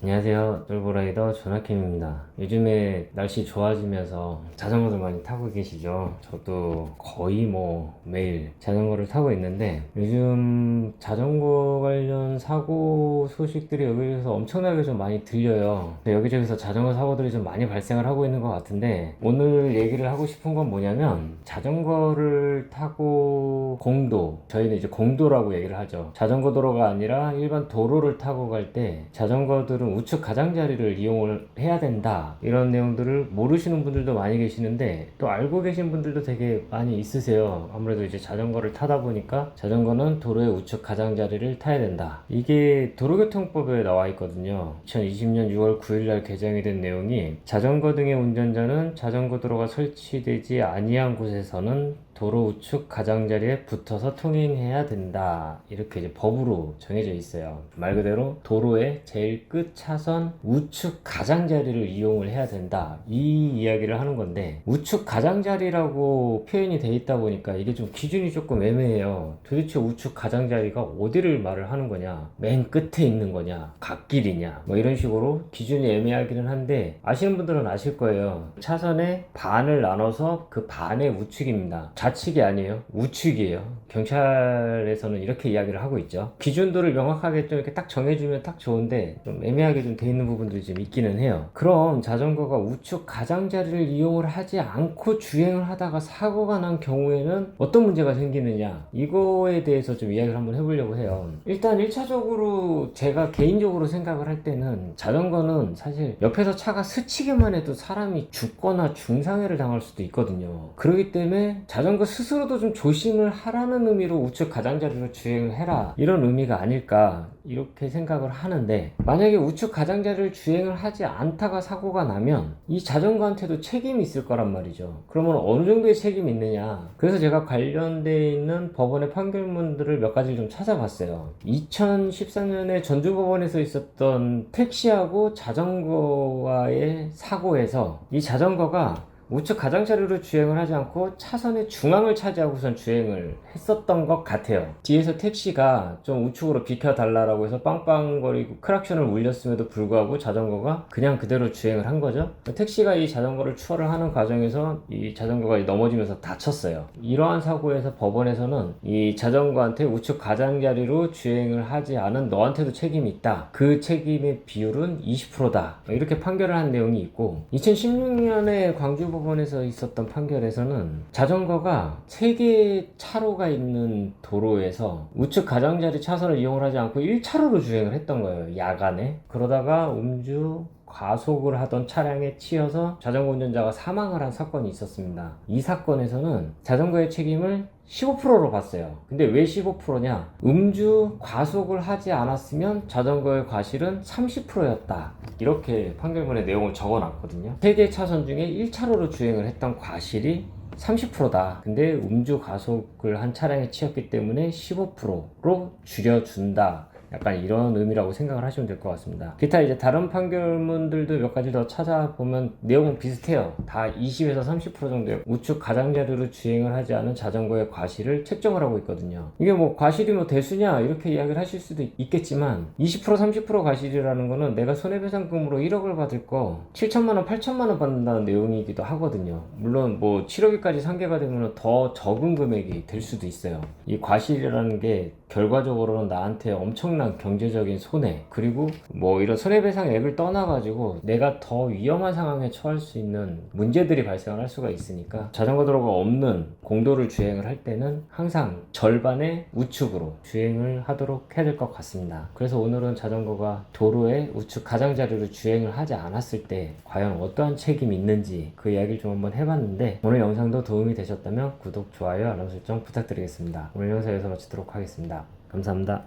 안녕하세요. 똘보라이더 조나킴입니다. 요즘에 날씨 좋아지면서 자전거를 많이 타고 계시죠? 저도 거의 뭐 매일 자전거를 타고 있는데 요즘 자전거 관련 사고 소식들이 여기저기서 엄청나게 좀 많이 들려요. 여기저기서 자전거 사고들이 좀 많이 발생을 하고 있는 것 같은데 오늘 얘기를 하고 싶은 건 뭐냐면 자전거를 타고 공도 저희는 이제 공도라고 얘기를 하죠. 자전거 도로가 아니라 일반 도로를 타고 갈 때 자전거들은 우측 가장자리를 이용을 해야 된다 이런 내용들을 모르시는 분들도 많이 계시는데 또 알고 계신 분들도 되게 많이 있으세요 아무래도 이제 자전거를 타다 보니까 자전거는 도로의 우측 가장자리를 타야 된다 이게 도로교통법에 나와 있거든요 2020년 6월 9일날 개정이 된 내용이 자전거 등의 운전자는 자전거 도로가 설치되지 아니한 곳에서는 도로 우측 가장자리에 붙어서 통행해야 된다. 이렇게 이제 법으로 정해져 있어요. 말 그대로 도로의 제일 끝 차선 우측 가장자리를 이용을 해야 된다. 이 이야기를 하는 건데 우측 가장자리라고 표현이 돼 있다 보니까 이게 좀 기준이 조금 애매해요. 도대체 우측 가장자리가 어디를 말을 하는 거냐? 맨 끝에 있는 거냐? 갓길이냐? 뭐 이런 식으로 기준이 애매하기는 한데 아시는 분들은 아실 거예요. 차선의 반을 나눠서 그 반의 우측입니다. 좌측이 아니에요. 우측이에요. 경찰에서는 이렇게 이야기를 하고 있죠. 기준도를 명확하게 좀 이렇게 딱 정해주면 딱 좋은데 좀 애매 하게 좀 돼 있는 부분들이 좀 있기는 해요. 그럼 자전거가 우측 가장자리를 이용을 하지 않고 주행을 하다가 사고가 난 경우에는 어떤 문제가 생기느냐 이거에 대해서 좀 이야기를 한번 해보려고 해요. 일단 1차적으로 제가 개인적으로 생각을 할 때는 자전거는 사실 옆에서 차가 스치기만 해도 사람이 죽거나 중상해를 당할 수도 있거든요. 그렇기 때문에 자전거 스스로도 좀 조심을 하라는 의미로 우측 가장자리로 주행을 해라 이런 의미가 아닐까 이렇게 생각을 하는데 만약에 우측 가장자리를 주행을 하지 않다가 사고가 나면 이 자전거한테도 책임이 있을 거란 말이죠. 그러면 어느 정도의 책임이 있느냐? 그래서 제가 관련돼 있는 법원의 판결문들을 몇 가지를 좀 찾아봤어요. 2014년에 전주법원에서 있었던 택시하고 자전거와의 사고에서 이 자전거가 우측 가장자리로 주행을 하지 않고 차선의 중앙을 차지하고선 주행을 했었던 것 같아요. 뒤에서 택시가 좀 우측으로 비켜달라고 해서 빵빵거리고 크락션을 울렸음에도 불구하고 자전거가 그냥 그대로 주행을 한 거죠. 택시가 이 자전거를 추월을 하는 과정에서 이 자전거가 넘어지면서 다쳤어요. 이러한 사고에서 법원에서는 이 자전거한테 우측 가장자리로 주행을 하지 않은 너한테도 책임이 있다. 그 책임의 비율은 20%다. 이렇게 판결을 한 내용이 있고 2016년에 광주 법 원에서 있었던 판결에서는 자전거가 세 개의 차로가 있는 도로에서 우측 가장자리 차선을 이용을 하지 않고 1차로로 주행을 했던 거예요. 야간에. 그러다가 음주 과속을 하던 차량에 치여서 자전거 운전자가 사망을 한 사건이 있었습니다. 이 사건에서는 자전거의 책임을 15%로 봤어요. 근데 왜 15%냐? 음주 과속을 하지 않았으면 자전거의 과실은 30%였다. 이렇게 판결문에 내용을 적어 놨거든요. 세 개 차선 중에 1차로로 주행을 했던 과실이 30%다. 근데 음주 과속을 한 차량에 치였기 때문에 15%로 줄여준다. 약간 이런 의미라고 생각을 하시면 될 것 같습니다. 기타 이제 다른 판결문들도 몇 가지 더 찾아보면 내용은 비슷해요. 다 20에서 30% 정도의 우측 가장자리로 주행을 하지 않은 자전거의 과실을 책정을 하고 있거든요. 이게 뭐 과실이 뭐 대수냐 이렇게 이야기를 하실 수도 있겠지만 20% 30% 과실이라는 거는 내가 손해배상금으로 1억을 받을 거 7천만 원, 8천만 원 받는다는 내용이기도 하거든요. 물론 뭐 7억이까지 상계가 되면 더 적은 금액이 될 수도 있어요. 이 과실이라는 게 결과적으로는 나한테 엄청 난 경제적인 손해 그리고 뭐 이런 손해배상액을 떠나가지고 내가 더 위험한 상황에 처할 수 있는 문제들이 발생을 할 수가 있으니까 자전거 도로가 없는 공도를 주행을 할 때는 항상 절반의 우측으로 주행을 하도록 해야 될 것 같습니다. 그래서 오늘은 자전거가 도로의 우측 가장자리로 주행을 하지 않았을 때 과연 어떠한 책임이 있는지 그 이야기를 좀 한번 해봤는데 오늘 영상도 도움이 되셨다면 구독, 좋아요, 알람 설정 부탁드리겠습니다. 오늘 영상 여기서 마치도록 하겠습니다. 감사합니다.